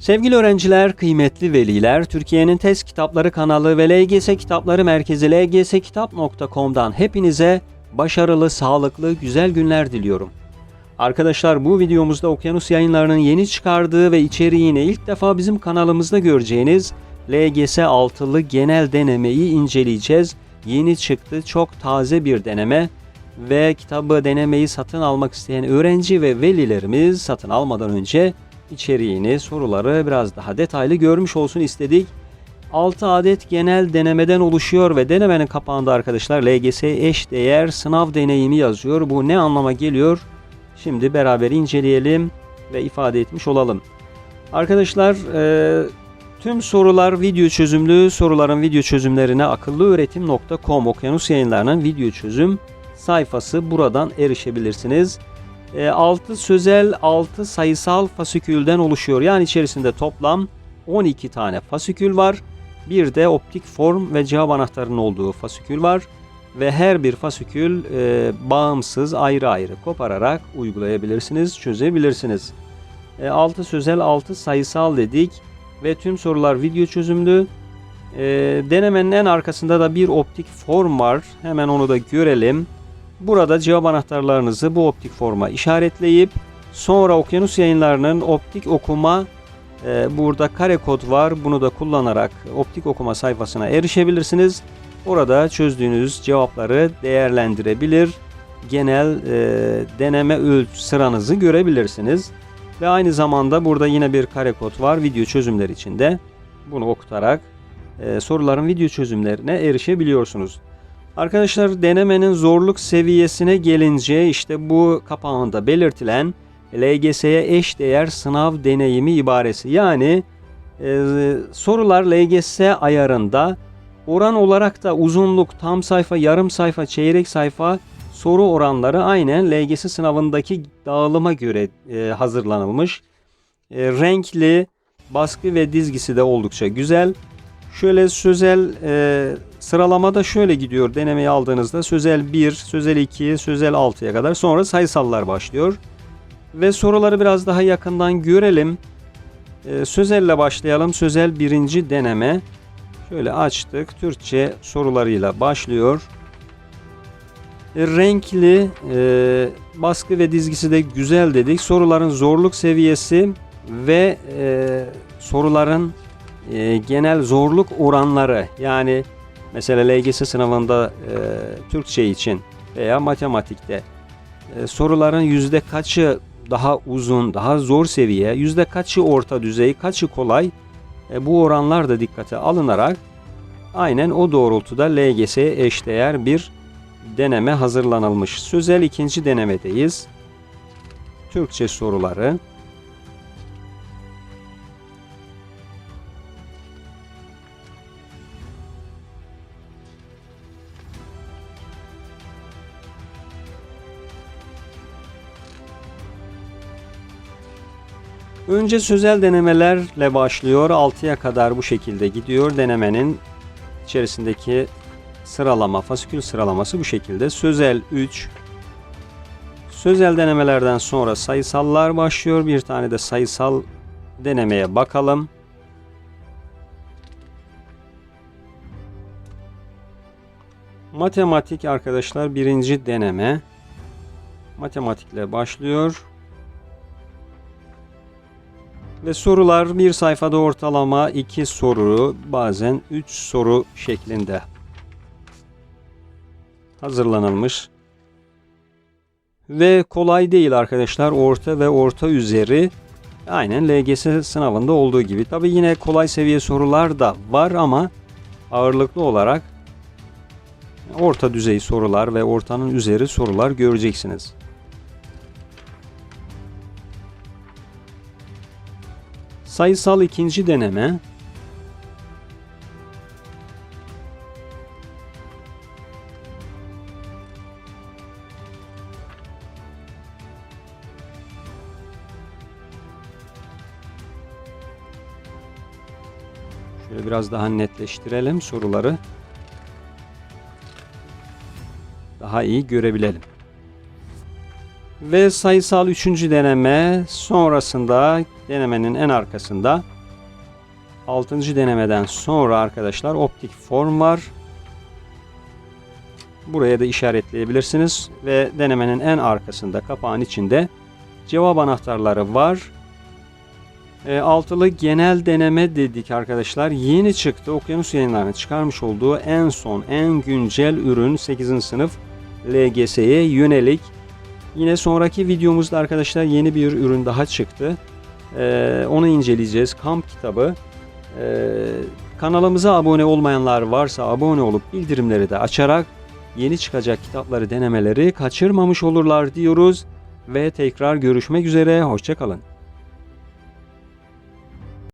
Sevgili öğrenciler, kıymetli veliler, Türkiye'nin test kitapları kanalı ve LGS Kitapları Merkezi lgskitap.com'dan hepinize başarılı, sağlıklı, güzel günler diliyorum. Arkadaşlar bu videomuzda Okyanus Yayınları'nın yeni çıkardığı ve içeriğini ilk defa bizim kanalımızda göreceğiniz LGS altılı genel denemeyi inceleyeceğiz. Yeni çıktı, çok taze bir deneme ve kitabı denemeyi satın almak isteyen öğrenci ve velilerimiz satın almadan önce içeriğini, soruları biraz daha detaylı görmüş olsun istedik. 6 adet genel denemeden oluşuyor ve denemenin kapağında arkadaşlar LGS eş değer sınav deneyimi yazıyor. Bu ne anlama geliyor? Şimdi beraber inceleyelim ve ifade etmiş olalım. Arkadaşlar e, tüm sorular video çözümlü. Soruların video çözümlerine akıllıöğretim.com Okyanus Yayınları'nın video çözüm sayfası buradan erişebilirsiniz. 6 sözel 6 sayısal fasikülden oluşuyor. Yani içerisinde toplam 12 tane fasikül var. Bir de optik form ve cevap anahtarının olduğu fasikül var. Ve her bir fasikül e, bağımsız ayrı ayrı kopararak uygulayabilirsiniz, çözebilirsiniz. 6 sözel 6 sayısal dedik ve tüm sorular video çözümlü. E, denemenin en arkasında da bir optik form var. Hemen onu da görelim. Burada cevap anahtarlarınızı bu optik forma işaretleyip sonra Okyanus Yayınları'nın optik okuma e, burada kare kod var. Bunu da kullanarak optik okuma sayfasına erişebilirsiniz. Orada çözdüğünüz cevapları değerlendirebilir. Genel e, deneme ölçü sıranızı görebilirsiniz. Ve aynı zamanda burada yine bir kare kod var video çözümler içinde. Bunu okutarak e, soruların video çözümlerine erişebiliyorsunuz. Arkadaşlar denemenin zorluk seviyesine gelince işte bu kapağında belirtilen LGS'ye eş değer sınav deneyimi ibaresi. Yani e, sorular LGS ayarında oran olarak da uzunluk, tam sayfa, yarım sayfa, çeyrek sayfa soru oranları aynen LGS sınavındaki dağılıma göre e, hazırlanılmış. E, renkli, baskı ve dizgisi de oldukça güzel. Şöyle sözel e, sıralamada şöyle gidiyor denemeyi aldığınızda sözel 1, sözel 2, sözel 6'ya kadar sonra sayısallar başlıyor. Ve soruları biraz daha yakından görelim. E, sözelle başlayalım. Sözel birinci deneme. Şöyle açtık. Türkçe sorularıyla başlıyor. E, renkli e, baskı ve dizgisi de güzel dedik. Soruların zorluk seviyesi ve e, soruların e, genel zorluk oranları yani mesela LGS sınavında e, Türkçe için veya matematikte e, soruların yüzde kaçı daha uzun, daha zor seviye, yüzde kaçı orta düzey, kaçı kolay e, bu oranlar da dikkate alınarak aynen o doğrultuda LGS'ye eşdeğer bir deneme hazırlanılmış. Sözel ikinci denemedeyiz. Türkçe soruları. Önce sözel denemelerle başlıyor. 6'ya kadar bu şekilde gidiyor. Denemenin içerisindeki sıralama, fasikül sıralaması bu şekilde. Sözel 3. Sözel denemelerden sonra sayısallar başlıyor. Bir tane de sayısal denemeye bakalım. Matematik arkadaşlar birinci deneme. Matematikle başlıyor. Ve sorular bir sayfada ortalama 2 soru bazen 3 soru şeklinde hazırlanılmış. Ve kolay değil arkadaşlar orta ve orta üzeri aynen LGS sınavında olduğu gibi. Tabi yine kolay seviye sorular da var ama ağırlıklı olarak orta düzey sorular ve ortanın üzeri sorular göreceksiniz. Sayısal ikinci deneme. Şöyle biraz daha netleştirelim soruları. Daha iyi görebilelim. Ve sayısal üçüncü deneme sonrasında denemenin en arkasında 6. denemeden sonra arkadaşlar optik form var. Buraya da işaretleyebilirsiniz ve denemenin en arkasında kapağın içinde cevap anahtarları var. E, altılı genel deneme dedik arkadaşlar. Yeni çıktı. Okyanus yayınlarının çıkarmış olduğu en son en güncel ürün 8. sınıf LGS'ye yönelik. Yine sonraki videomuzda arkadaşlar yeni bir ürün daha çıktı. E, onu inceleyeceğiz. Kamp kitabı. E, kanalımıza abone olmayanlar varsa abone olup bildirimleri de açarak yeni çıkacak kitapları denemeleri kaçırmamış olurlar diyoruz. Ve tekrar görüşmek üzere. Hoşçakalın.